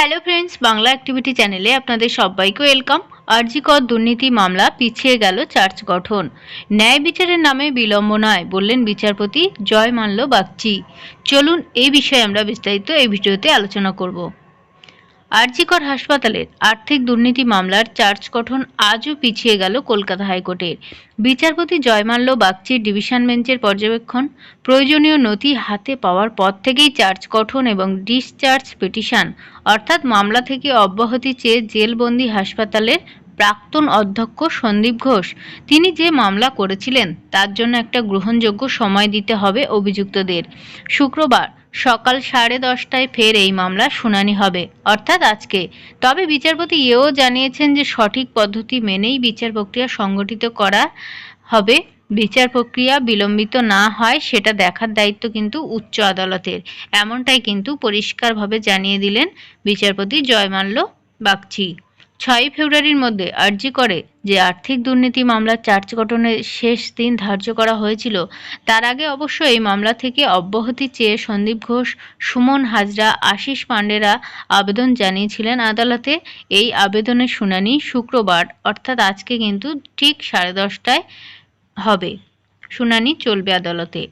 Hello friends Bangla activity চ্যানেলে আপনাদের সবাইকে ওয়েলকাম আরজিকর দুর্নীতি মামলা পিছিয়ে গেল চার্জ গঠন। ন্যায় বিচারের নামে বিলম্ব নয়, বললেন বিচারপতি জয় মাল্য বাগচি। চলুন এই বিষয়ে আমরা বিস্তারিত এই ভিডিওতে আলোচনা করব। আরজিকর হাসপাতালের আর্থিক দুর্নীতি মামলার চার্জ গঠন আজও পিছিয়ে গেল কলকাতা হাইকোর্টের। বিচারপতি জয়মাল্য বাগচির ডিভিশন বেঞ্চের পর্যবেক্ষণ, প্রয়োজনীয় নথি হাতে পাওয়ার পর থেকেই চার্জ গঠন এবং ডিসচার্জ পিটিশন, অর্থাৎ মামলা থেকে অব্যাহতি চেয়ে জেলবন্দি হাসপাতালের প্রাক্তন অধ্যক্ষ সন্দীপ ঘোষ। তিনি যে মামলা করেছিলেন, তার জন্য একটা গ্রহণযোগ্য সময় দিতে হবে অভিযুক্তদের। শুক্রবার সকাল সাড়ে দশটায় ফের এই মামলা শুনানি হবে। অর্থাৎ আজকে। তবে বিচারপতি এও জানিয়েছেন যে সঠিক পদ্ধতি মেনেই বিচার প্রক্রিয়া সংগঠিত করা হবে। বিচার প্রক্রিয়া বিলম্বিত না হয় সেটা দেখার দায়িত্ব কিন্তু উচ্চ আদালতের। এমনটাই কিন্তু পরিষ্কারভাবে জানিয়ে দিলেন বিচারপতি জয়মাল্য বাগচি। ছয়ই ফেব্রুয়ারির মধ্যে আর্জি করে যে আর্থিক দুর্নীতি মামলার চার্জ গঠনের শেষ দিন ধার্য করা হয়েছিল, তার আগে অবশ্য এই মামলা থেকে অব্যাহতি চেয়ে সন্দীপ ঘোষ, সুমন হাজরা, আশিস পাণ্ডেরা আবেদন জানিয়েছিলেন আদালতে। এই আবেদনের শুনানি শুক্রবার, অর্থাৎ আজকে কিন্তু ঠিক সাড়ে দশটায় হবে। শুনানি চলবে আদালতে।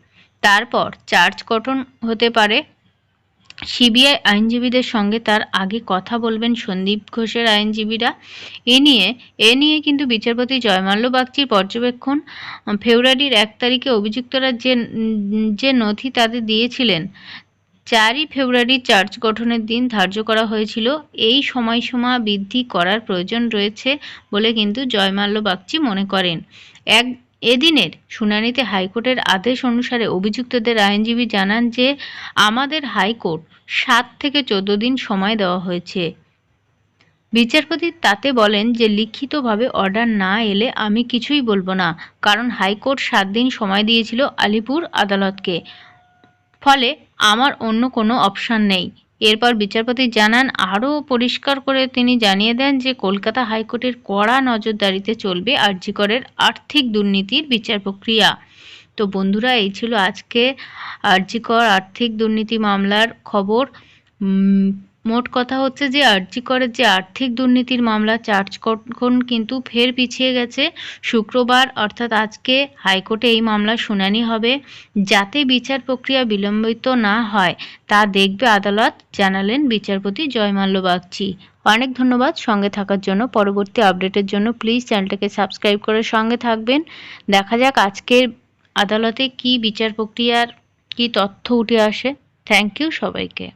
তারপর চার্জ গঠন হতে পারে সিবিআই আইনজীবীদের সঙ্গে তার আগে কথা বলবেন সন্দীপ ঘোষের আইনজীবীরা। এ নিয়ে এ নিয়ে কিন্তু বিচারপতি জয়মাল্য বাগচির পর্যবেক্ষণ ফেব্রুয়ারির এক তারিখে অভিযুক্তরা যে যে নথি তাদের দিয়েছিলেন, চারই ফেব্রুয়ারি চার্জ গঠনের দিন ধার্য করা হয়েছিল, এই সময়সীমা বৃদ্ধি করার প্রয়োজন রয়েছে বলে কিন্তু জয়মাল্য বাগচি মনে করেন। এক এদিনের শুনানিতে হাইকোর্টের আদেশ অনুসারে অভিযুক্তদের আইনজীবী জানান যে আমাদের হাইকোর্ট সাত থেকে চোদ্দ দিন সময় দেওয়া হয়েছে। বিচারপতি তাতে বলেন যে লিখিতভাবে অর্ডার না এলে আমি কিছুই বলব না, কারণ হাইকোর্ট সাত দিন সময় দিয়েছিল আলিপুর আদালতকে। ফলে আমার অন্য কোনো অপশান নেই। এরপর বিচারপতি জানান, আরও পরিষ্কার করে তিনি জানিয়ে দেন যে কলকাতা হাইকোর্টের কড়া নজরদারিতে চলবে আর্যিকরের আর্থিক দুর্নীতির বিচার প্রক্রিয়া। তো বন্ধুরা, এই ছিল আজকে আর্যিকর আর্থিক দুর্নীতি মামলার খবর। মোট কথা হচ্ছে যে আর্জিকরের যে আর্থিক দুর্নীতির মামলা চার্জ কখন কিন্তু ফের পিছিয়ে গেছে। শুক্রবার, অর্থাৎ আজকে হাইকোর্টে এই মামলার শুনানি হবে যাতে বিচার প্রক্রিয়া বিলম্বিত না হয়, তা দেখবে আদালত, জানালেন বিচারপতি জয়মাল্য বাগচি। অনেক ধন্যবাদ সঙ্গে থাকার জন্য। পরবর্তী আপডেটের জন্য প্লিজ চ্যানেলটাকে সাবস্ক্রাইব করে সঙ্গে থাকবেন। দেখা যাক আজকের আদালতে কি বিচার প্রক্রিয়ার কি তথ্য উঠে আসে। থ্যাংক ইউ সবাইকে।